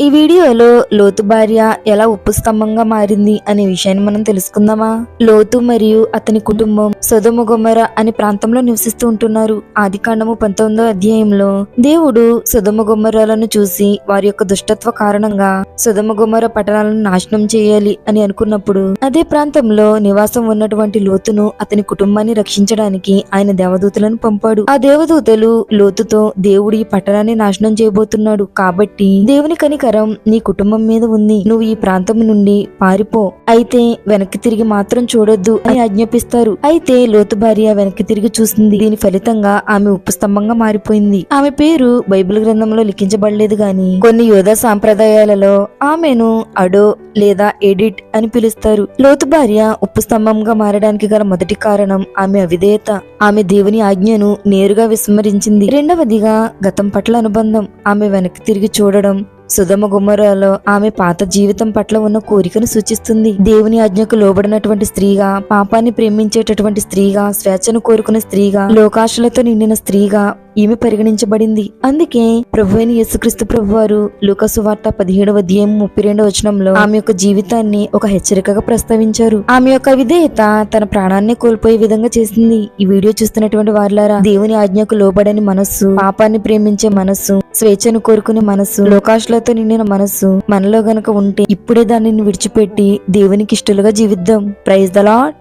ఈ వీడియోలో లోతు భార్య ఎలా ఉప్పు స్తంభంగా మారింది అనే విషయాన్ని మనం తెలుసుకుందామా? లోతు మరియు అతని కుటుంబం సొదమ అనే ప్రాంతంలో నివసిస్తూ ఉంటున్నారు. ఆది కాండము పంతొమ్మిదో అధ్యాయంలో దేవుడు సుధమ గుమ్మరాలను చూసి వారి యొక్క దుష్టత్వ కారణంగా సుధమ గుమ్మర పట్టణాలను నాశనం చేయాలి అని అనుకున్నప్పుడు అదే ప్రాంతంలో నివాసం ఉన్నటువంటి లోతును అతని కుటుంబాన్ని రక్షించడానికి ఆయన దేవదూతలను పంపాడు. ఆ దేవదూతలు లోతుతో దేవుడు ఈ పట్టణాన్ని నాశనం చేయబోతున్నాడు. కాబట్టి దేవుని కరం నీ కుటుంబం మీద ఉంది. నువ్వు ఈ ప్రాంతం నుండి పారిపో. అయితే వెనక్కి తిరిగి మాత్రం చూడొద్దు అని ఆజ్ఞాపిస్తారు. అయితే లోతు భార్య వెనక్కి తిరిగి చూసింది. దీని ఫలితంగా ఆమె ఉప్పు స్తంభంగా మారిపోయింది. ఆమె పేరు బైబిల్ గ్రంథంలో లిఖించబడలేదు గాని కొన్ని యోధా సాంప్రదాయాలలో ఆమెను అడో లేదా ఎడిట్ అని పిలుస్తారు. లోతు భార్య ఉప్పు స్తంభంగా మారడానికి గల మొదటి కారణం ఆమె అవిధేయత. ఆమె దేవుని ఆజ్ఞను నేరుగా విస్మరించింది. రెండవదిగా గతం పట్ల అనుబంధం. ఆమె వెనక్కి తిరిగి చూడడం సుధమ గుమ్మరాలో ఆమె పాత జీవితం పట్ల ఉన్న కోరికను సూచిస్తుంది. దేవుని ఆజ్ఞకు లోబడినటువంటి స్త్రీగా పాపాన్ని ప్రేమించేటటువంటి స్త్రీగా స్వేచ్ఛను కోరుకునే స్త్రీగా లోకాశలతో నిండిన స్త్రీగా ఈమె పరిగణించబడింది? అందుకే ప్రభు అయిన యేసుక్రీస్తు ప్రభు వారు లూకసు వార్త పదిహేడవ అధ్యాయం ముప్పై రెండవ వచనంలో ఆమె యొక్క జీవితాన్ని ఒక హెచ్చరికగా ప్రస్తావించారు. ఆమె యొక్క విధేయత తన ప్రాణాన్ని కోల్పోయే విధంగా చేసింది. ఈ వీడియో చూస్తున్నటువంటి వారులారా దేవుని ఆజ్ఞకు లోబడని మనస్సు పాపాన్ని ప్రేమించే మనస్సు స్వేచ్ఛను కోరుకునే మనస్సు లోకాశులతో నిండిన మనస్సు మనలో గనక ఉంటే ఇప్పుడే దానిని విడిచిపెట్టి దేవునికి ఇష్టలుగా జీవిద్దాం. Praise the lord